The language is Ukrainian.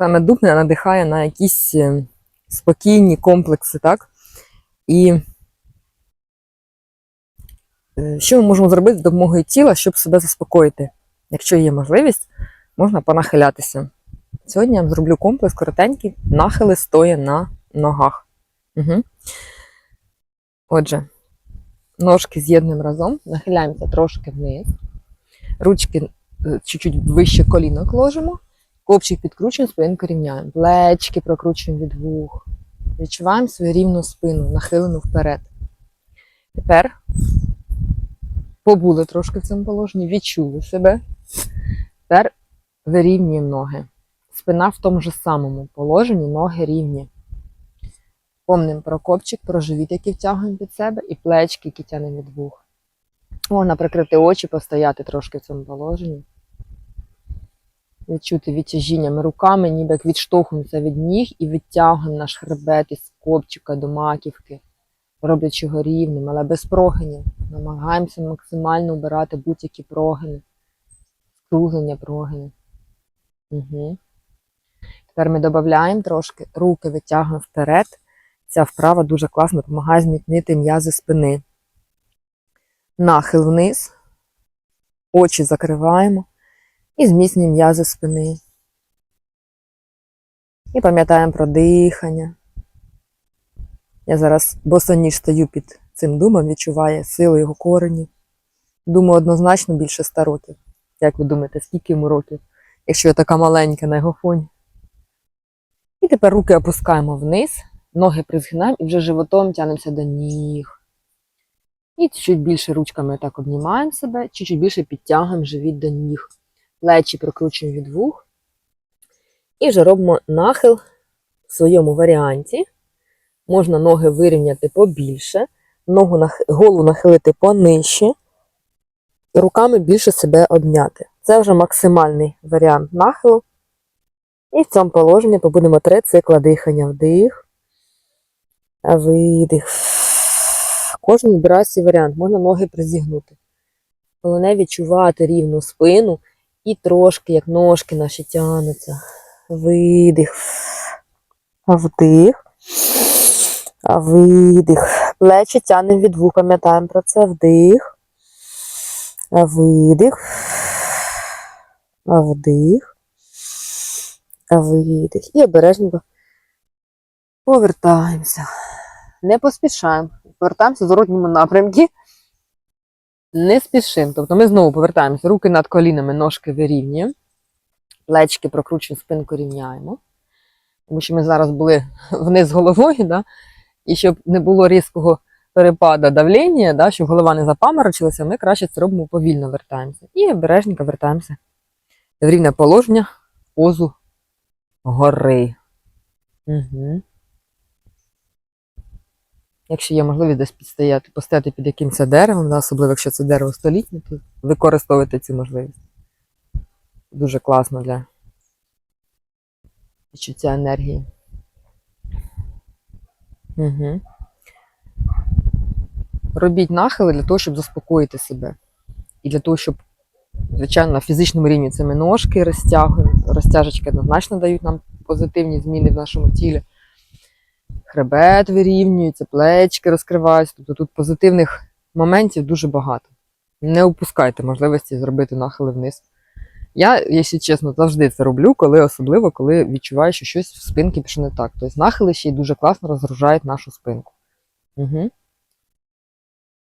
Саме дуб надихає на якісь е, спокійні комплекси, так? І е, що ми можемо зробити з допомогою тіла, щоб себе заспокоїти? Якщо є можливість, можна понахилятися. Сьогодні я зроблю комплекс коротенький, нахили стоя на ногах. Угу. Отже, ножки з'єднуємо разом, нахиляємося трошки вниз, ручки е, чуть-чуть вище колінок ложимо, копчик підкручуємо, спинку рівняємо, плечки прокручуємо від вух. Відчуваємо свою рівну спину, нахилену вперед. Тепер побули трошки в цьому положенні, відчули себе. Тепер вирівнюємо ноги. Спина в тому ж самому положенні, ноги рівні. Помним про копчик, про живіт, який втягуємо під себе, і плечки, які тянемо від вух. Можна прикрити очі, постояти трошки в цьому положенні. Відчути відтяжіння. Ми руками ніби як відштовхуємося від ніг і відтягуємо наш хребет із копчика до маківки, роблячи його рівним, але без прогинів. Намагаємося максимально обирати будь-які прогини, скруглення прогини. Угу. Тепер ми додаємо трошки, руки витягуємо вперед. Ця вправа дуже класно допомагає зміцнити м'язи спини. Нахил вниз, очі закриваємо і зміцнюємо м'язи спини. І пам'ятаємо про дихання. Я зараз босоніж стою під цим думом, відчуваю силу його коренів. Думаю, однозначно більше 100 років. Як ви думаєте, скільки йому років, якщо я така маленька на його фоні? І тепер руки опускаємо вниз, ноги призгинаємо і вже животом тянемося до ніг. І чуть більше ручками так обнімаємо себе, чуть більше підтягуємо живіт до ніг. Плечі прокручуємо від вух. І вже робимо нахил в своєму варіанті. Можна ноги вирівняти побільше, ногу голову нахилити понижче, руками більше себе обняти. Це вже максимальний варіант нахилу. І в цьому положенні побудемо три цикла дихання. Вдих, видих. Кожен вибирає свій варіант. Можна ноги призігнути. Головне відчувати рівну спину і трошки, як ножки наші тянуться. Видих. Вдих. Видих. Плечі тянемо від вух, пам'ятаємо про це. Вдих. Видих. Вдих. Видих. І обережненько повертаємося. Не поспішаємо. Повертаємося в зворотньому напрямку. Не спішимо. Тобто ми знову повертаємося. Руки над колінами, ножки вирівнюємо. Плечки прокручуємо, спинку рівняємо. Тому що ми зараз були вниз головою, да? і щоб не було різкого перепаду давлення, да? щоб голова не запаморочилася, ми краще це робимо повільно вертаємося. І обережненько вертаємося в рівне положення, позу гори. Угу. Якщо є можливість десь підстояти, постояти під якимось деревом, особливо якщо це дерево столітнє, то використовуйте цю можливість. Дуже класно для відчуття енергії. Угу. Робіть нахили для того, щоб заспокоїти себе. І для того, щоб, звичайно, на фізичному рівні це ми ножки розтягуємо. Розтяжечки однозначно дають нам позитивні зміни в нашому тілі. Хребет вирівнюється, плечки розкриваються. Тобто тут позитивних моментів дуже багато. Не упускайте можливості зробити нахили вниз. Я, якщо чесно, завжди це роблю, коли особливо, коли відчуваю, що щось в спинці пішло не так. Тобто нахили ще й дуже класно розгружають нашу спинку. Угу.